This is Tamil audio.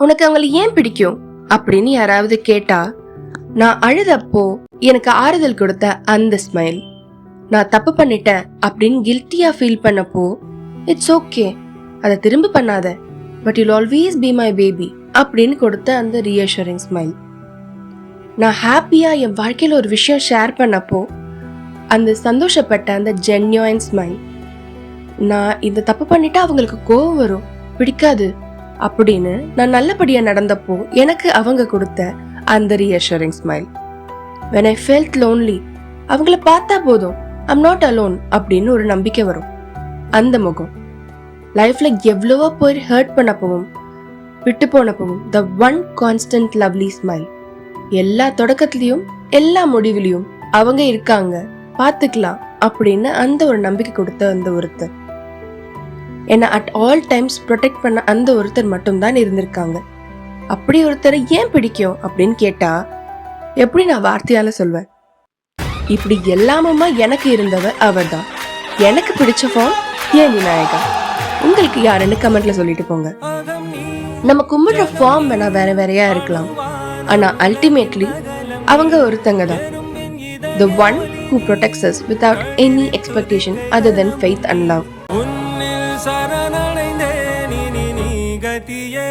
உனக்கு அவங்கள ஏன் பிடிக்கும்? அப்படின்னு யாராவது கேட்டா நான் அழுதப்போ எனக்கு ஆறுதல் கொடுத்த அந்த ஸ்மைல் நான் தப்பு பண்ணிட்டேன் அப்படின்னு கில்ட்டியா ஃபீல் பண்ணப்போ இட்ஸ் ஓகே அதை திரும்ப பண்ணாத. But you'll always be my baby அப்படின்னு கொடுத்த அந்த ரீஅஷூரிங் ஸ்மைல் நான் ஹாப்பியா என் வாழ்க்கையில் ஒரு விஷயம் ஷேர் பண்ணப்போ அந்த சந்தோஷப்பட்ட அந்த ஜென்யூன் ஸ்மைல் நான் இந்த தப்பு பண்ணிட்டா அவங்களுக்கு கோவம் வரும். பிடிக்காது. அப்படின்னு நான் நல்லபடியா நடந்தப்போ எனக்கு அவங்க கொடுத்த அந்த reassuring smile when I felt lonely அவங்கள பார்த்தா போதும். ஐம் நாட் அலோன் அப்படின்னு ஒரு நம்பிக்கை வரும். அந்த முகம். லைஃப்ல எவ்வளவோ போய் ஹர்ட் பண்ணப்பவும் விட்டு போனப்பவும் the one constant lovely smile எல்லா தொடக்கத்துலயும் எல்லா முடிவுலயும் அவங்க இருக்காங்க. பார்த்துக்கலாம் அப்படின்னு அந்த ஒரு நம்பிக்கை கொடுத்த அந்த ஒருத்தர். என்னை அட் ஆல் டைம்ஸ் ப்ரொடெக்ட் பண்ண அந்த ஒருத்தர் மட்டும்தான் இருந்திருக்காங்க. அப்படி ஒருத்தரை ஏன் பிடிக்கும் அப்படின்னு கேட்டா எப்படி நான் வார்த்தையால சொல்வேன்? இப்படி எல்லாமுமா எனக்கு இருந்தவர் அவர் தான் எனக்கு பிடிச்ச ஃபார்ம் ஏன் விநாயகா? உங்களுக்கு யாருன்னு கமெண்ட்ல சொல்லிட்டு போங்க. நம்ம கும்பிடுற ஃபார்ம் வேணா வேற வேறையா இருக்கலாம். ஆனா அல்டிமேட்லி அவங்க ஒருத்தங்க தான். The one who protects us without any expectation other than faith and love சரணடைந்தேன் இனி நீ கதியே